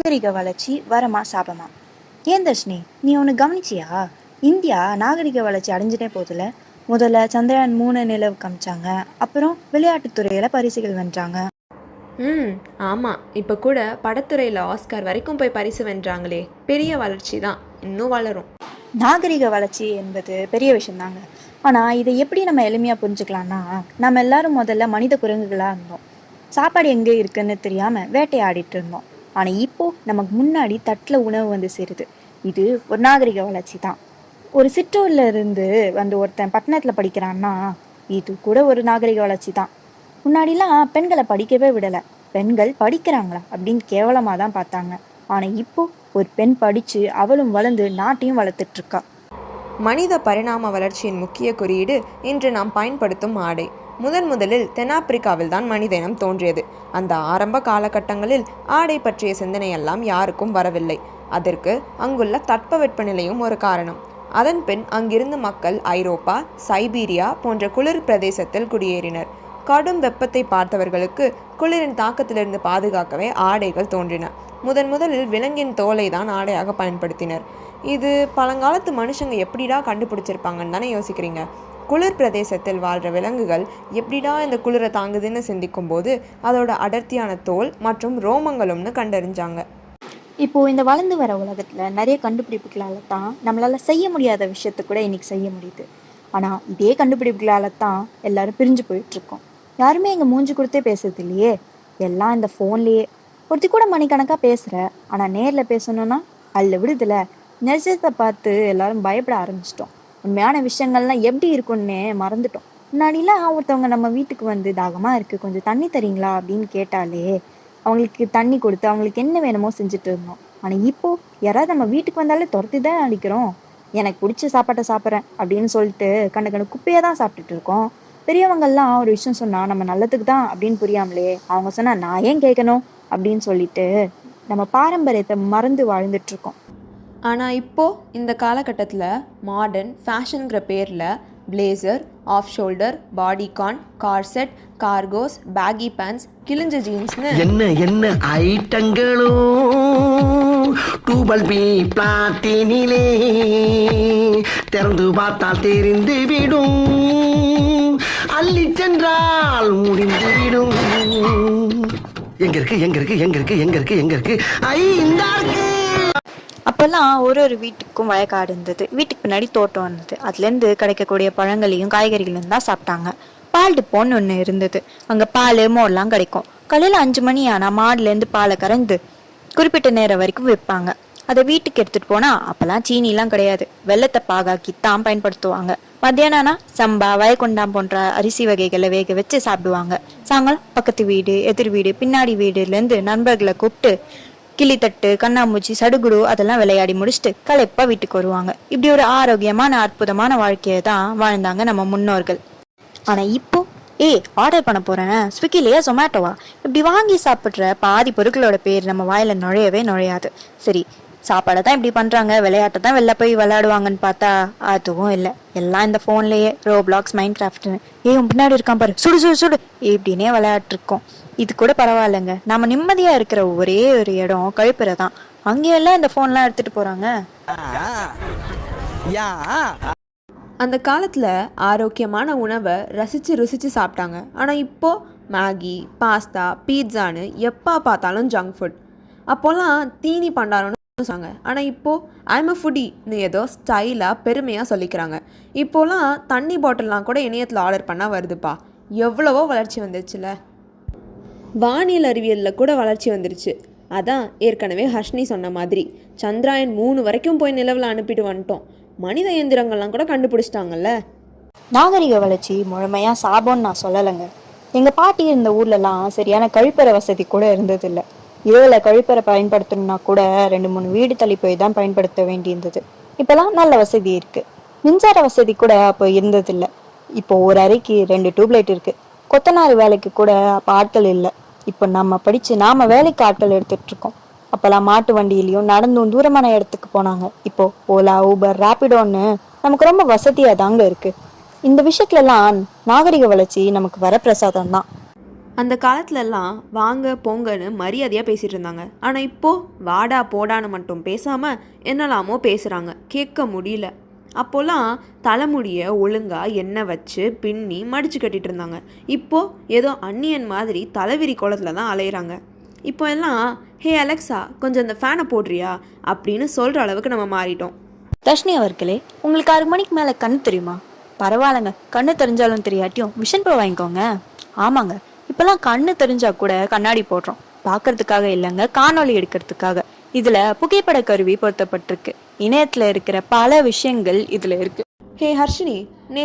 நாகரிக வளர்ச்சி வரமா சாபமா? ஏன் தர்ஷினி நீ ஒன்று கவனிச்சியா? இந்தியா நாகரிக வளர்ச்சி அடைஞ்சிட்டே போதில்ல முதல்ல சந்திரயான் மூணு நிலவு காமிச்சாங்க. அப்புறம் விளையாட்டுத்துறையில் பரிசுகள் வென்றாங்க. ம் ஆமாம் இப்போ கூட படத்துறையில் ஆஸ்கார் வரைக்கும் போய் பரிசு வென்றாங்களே. பெரிய வளர்ச்சி தான். இன்னும் வளரும். நாகரிக வளர்ச்சி என்பது பெரிய விஷயம்தாங்க. ஆனால் இதை எப்படி நம்ம எளிமையாக புரிஞ்சுக்கலாம்னா நம்ம எல்லாரும் முதல்ல மனித குரங்குகளாக இருந்தோம். சாப்பாடு எங்கே இருக்குன்னு தெரியாமல் வேட்டையாடிட்டு இருந்தோம். ஆனால் இப்போ நமக்கு முன்னாடி தட்டில் உணவு வந்து சேருது. இது ஒரு நாகரிக வளர்ச்சி தான். ஒரு சிற்றூரில் இருந்து வந்து ஒருத்தன் பட்டணத்தில் படிக்கிறான்னா இது கூட ஒரு நாகரிக வளர்ச்சி தான். முன்னாடிலாம் பெண்களை படிக்கவே விடலை. பெண்கள் படிக்கிறாங்களா அப்படின்னு கேவலமாக தான் பார்த்தாங்க. ஆனால் இப்போ ஒரு பெண் படித்து அவளும் வளர்ந்து நாட்டையும் வளர்த்துட்ருக்கா மனித பரிணாம வளர்ச்சியின் முக்கிய குறியீடு இன்று நாம் பயன்படுத்தும் ஆடை. முதன் முதலில் தென்னாப்பிரிக்காவில் தான் மனித இனம் தோன்றியது. அந்த ஆரம்ப காலகட்டங்களில் ஆடை பற்றிய சிந்தனையெல்லாம் யாருக்கும் வரவில்லை. அதற்கு அங்குள்ள தட்பவெப்பநிலையும் ஒரு காரணம். அதன் பின் அங்கிருந்து மக்கள் ஐரோப்பா சைபீரியா போன்ற குளிர் பிரதேசத்தில் குடியேறினர். கடும் வெப்பத்தை பார்த்தவர்களுக்கு குளிரின் தாக்கத்திலிருந்து பாதுகாக்கவே ஆடைகள் தோன்றின. முதன் முதலில் விலங்கின் தோலை தான் ஆடையாக பயன்படுத்தினர். இது பழங்காலத்து மனுஷங்க எப்படிடா கண்டுபிடிச்சிருப்பாங்கன்னு தானே யோசிக்கிறீங்க? குளிர் பிரதேசத்தில் வாழ்கிற விலங்குகள் எப்படிடா இந்த குளிரை தாங்குதுன்னு சிந்திக்கும் போது அதோட அடர்த்தியான தோல் மற்றும் ரோமங்களும்னு கண்டறிஞ்சாங்க. இப்போ இந்த வளர்ந்து வர உலகத்துல நிறைய கண்டுபிடிப்புகளால தான் நம்மளால செய்ய முடியாத விஷயத்தை கூட இன்னைக்கு செய்ய முடியுது. ஆனா இதே கண்டுபிடிப்புகளால தான் எல்லாரும் பிரிஞ்சு போயிட்டு இருக்கோம் யாருமே எங்க மூஞ்சி கொடுத்தே பேசுறது இல்லையே? எல்லாம் இந்த ஃபோன்லேயே ஒருத்தி கூட மணிக்கணக்கா பேசுற ஆனா நேர்ல பேசணும்னா அல்ல விடுதுல. நிஜத்தை பார்த்து எல்லாரும் பயப்பட ஆரம்பிச்சிட்டோம். உண்மையான விஷயங்கள்லாம் எப்படி இருக்கும்னே மறந்துட்டோம். முன்னாடிலாம் ஒருத்தவங்க நம்ம வீட்டுக்கு வந்து தாகமாக இருக்குது கொஞ்சம் தண்ணி தரீங்களா? அப்படின்னு கேட்டாலே அவங்களுக்கு தண்ணி கொடுத்து அவங்களுக்கு என்ன வேணுமோ செஞ்சுட்டு இருந்தோம். ஆனால் இப்போது யாராவது நம்ம வீட்டுக்கு வந்தாலே துரத்தி தான் அடிக்கிறோம். எனக்கு பிடிச்ச சாப்பாட்டை சாப்பிட்றேன் அப்படின்னு சொல்லிட்டு கண்ட கண்ணு குப்பையாக தான் சாப்பிட்டுட்டு இருக்கோம். பெரியவங்கள்லாம் ஒரு விஷயம் சொன்னால் நம்ம நல்லதுக்கு தான் அப்படின்னு புரியாமலே அவங்க சொன்னால் நான் ஏன் கேட்கணும்? அப்படின்னு சொல்லிட்டு நம்ம பாரம்பரியத்தை மறந்து வாழ்ந்துட்டு இருக்கோம். ஆனால் இப்போது இந்த காலகட்டத்தில் மாடர்ன் ஃபேஷனுங்கிற பேரில் blazer off shoulder bodycon corset cargos baggy pants கிழிஞ்ச ஜீன்ஸ்னு என்ன என்ன ஐட்டங்களோ? டூபல் பி பிளாட்டினிலே திறந்து பார்த்தால் தெரிந்து விடும். அள்ளி சென்றால் முடிந்து விடும். எங்க இருக்கு எங்க இருக்கு எங்க இருக்கு எங்க இருக்கு எங்க இருக்கு? ஐ இந்த இருக்கு. அப்போல்லாம் ஒரு ஒரு வீட்டுக்கும் வயக்காடு இருந்தது. வீட்டுக்கு பின்னாடி தோட்டம் இருந்தது. அதுலேருந்து கிடைக்கக்கூடிய பழங்களையும் காய்கறிகளையும் தான் சாப்பிட்டாங்க. பால் டிப்போன்னு ஒன்று இருந்தது. அங்கே பால் மோர்லாம் கிடைக்கும். காலையில் அஞ்சு மணி ஆனால் மாடுலேருந்து பாலை கறந்து குறிப்பிட்ட நேரம் வரைக்கும் விற்பாங்க அதை வீட்டுக்கு எடுத்துகிட்டு போனால் அப்போல்லாம் சீனிலாம் கிடையாது. வெள்ளத்தை பாகாக்கி தான் பயன்படுத்துவாங்க. மத்தியானம்னா சம்பா வயக்கொண்டாம் போன்ற அரிசி வகைகளை வேக வச்சு சாப்பிடுவாங்க. சாயங்காலம் பக்கத்து வீடு எதிர் வீடு பின்னாடி வீடுலேருந்து நண்பர்களை கூப்பிட்டு கிளித்தட்டு கண்ணாமூச்சி சடுகுடு அதெல்லாம் விளையாடி முடிச்சுட்டு களைப்பா வீட்டுக்கு வருவாங்க. இப்படி ஒரு ஆரோக்கியமான அற்புதமான வாழ்க்கையை தான் வாழ்ந்தாங்க நம்ம முன்னோர்கள். ஆனா இப்போ ஏய் ஆர்டர் பண்ண போறேன். ஸ்விக்கிலேயே சொமேட்டோவா இப்படி வாங்கி சாப்பிட்ற பாதி பொருட்களோட பேர் நம்ம வாயில நுழையவே நுழையாது. சரி சாப்பாடை தான் இப்படி பண்றாங்க விளையாட்டை தான் வெளில போய் விளையாடுவாங்கன்னு பார்த்தா அதுவும் இல்லை. எல்லாம் இந்த ஃபோன்லயே ரோப்ளாக்ஸ் மைண்ட் கிராஃப்ட்னு ஏய் உன் பின்னாடி இருக்கான் பாரு. சுடு சுடு சுடு. இப்படின்னே விளையாட்டு இருக்கோம் இது கூட பரவாயில்லைங்க. நம்ம நிம்மதியா இருக்கிற ஒரே ஒரு இடம் கழிப்பறை தான். அங்கேயெல்லாம் இந்த ஃபோன்லாம் எடுத்துட்டு போறாங்க? அந்த காலத்தில் ஆரோக்கியமான உணவை ரசித்து ருசித்து சாப்பிட்டாங்க. ஆனால் இப்போது மேகி பாஸ்தா பீட்சான்னு எப்போ பார்த்தாலும் ஜங்க் ஃபுட் அப்போல்லாம் தீனி பண்டாரம்னு சொன்னாங்க ஆனால் இப்போது ஐம் அ ஃபுடின்னு ஏதோ ஸ்டைலாக பெருமையாக சொல்லிக்கிறாங்க. இப்போலாம் தண்ணி பாட்டில்லாம் கூட இணையத்தில் ஆர்டர் பண்ணால் வருதுப்பா. எவ்வளவோ வளர்ச்சி வந்துருச்சுல. வானியல் அறிவியலில் கூட வளர்ச்சி வந்துருச்சு. அதான் ஏற்கனவே ஹர்ஷ்னி சொன்ன மாதிரி. சந்திராயன் மூணு வரைக்கும் போய் நிலவில் அனுப்பிட்டு வந்துட்டோம். மனித இயந்திரங்கள்லாம் கூட கண்டுபிடிச்சிட்டாங்கல்ல. நாகரிக வளர்ச்சி முழுமையாக சாபம்னு நான் சொல்லலைங்க. எங்கள் பாட்டி இருந்த ஊர்லலாம் சரியான கழிப்பறை வசதி கூட இருந்ததில்லை. இரவுல கழிப்பறை பயன்படுத்தணும்னா கூட ரெண்டு மூணு வீடு தள்ளி போய் தான் பயன்படுத்த வேண்டியிருந்தது. இப்போலாம் நல்ல வசதி இருக்குது மின்சார வசதி கூட அப்போ இருந்ததில்லை. இப்போ ஒரு அறைக்கு ரெண்டு டியூப்லைட் இருக்குது கொத்தனார் வேலைக்கு கூட அப்போ ஆட்கள் இல்லை. இப்போ நம்ம படித்து நாம் வேலைக்கு ஆட்கள் எடுத்துகிட்ருக்கோம் இருக்கோம். மாட்டு வண்டியிலையும் நடந்தும் தூரமான இடத்துக்கு போனாங்க. இப்போது ஓலா ஊபர் ரேப்பிடோன்னு நமக்கு ரொம்ப வசதியாக தாங்க இருக்குது இந்த விஷயத்துலலாம் நாகரிக வளர்ச்சி நமக்கு வர பிரசாதம் தான் அந்த காலத்துலலாம் வாங்க போங்கன்னு மரியாதையாக பேசிகிட்டு இருந்தாங்க ஆனால் இப்போது வாடா போடான்னு மட்டும் பேசாமல் என்னலாமோ பேசுகிறாங்க கேட்க முடியல. அப்போல்லாம் தலைமுடியை ஒழுங்காக எண்ணெய் வச்சு பின்னி மடிச்சு கட்டிட்டு இருந்தாங்க இப்போது ஏதோ அன்னியன் மாதிரி தலைவிரி குளத்தில் தான் அலையிறாங்க. இப்போ எல்லாம் ஹே அலெக்ஸா கொஞ்சம் இந்த ஃபேனை போடுறியா? அப்படின்னு சொல்கிற அளவுக்கு நம்ம மாறிட்டோம். தர்ஷினி அவர்களே உங்களுக்கு ஆறு மணிக்கு மேலே கண்ணு தெரியுமா? பரவாயில்லைங்க. கண்ணு தெரிஞ்சாலும் தெரியாட்டியும் மிஷன் ப்ரோ வாங்கிக்கோங்க. ஆமாங்க. இப்போல்லாம் கண்ணு தெரிஞ்சா கூட கண்ணாடி போடுறோம். பார்க்கறதுக்காக இல்லைங்க காணொளி எடுக்கிறதுக்காக. இதுல புகைப்பட கருவி பொருத்தப்பட்டிருக்கு. இணையத்துல இருக்கிற பல விஷயங்கள் இதுல இருக்கு. ஹே ஹர்ஷினி நே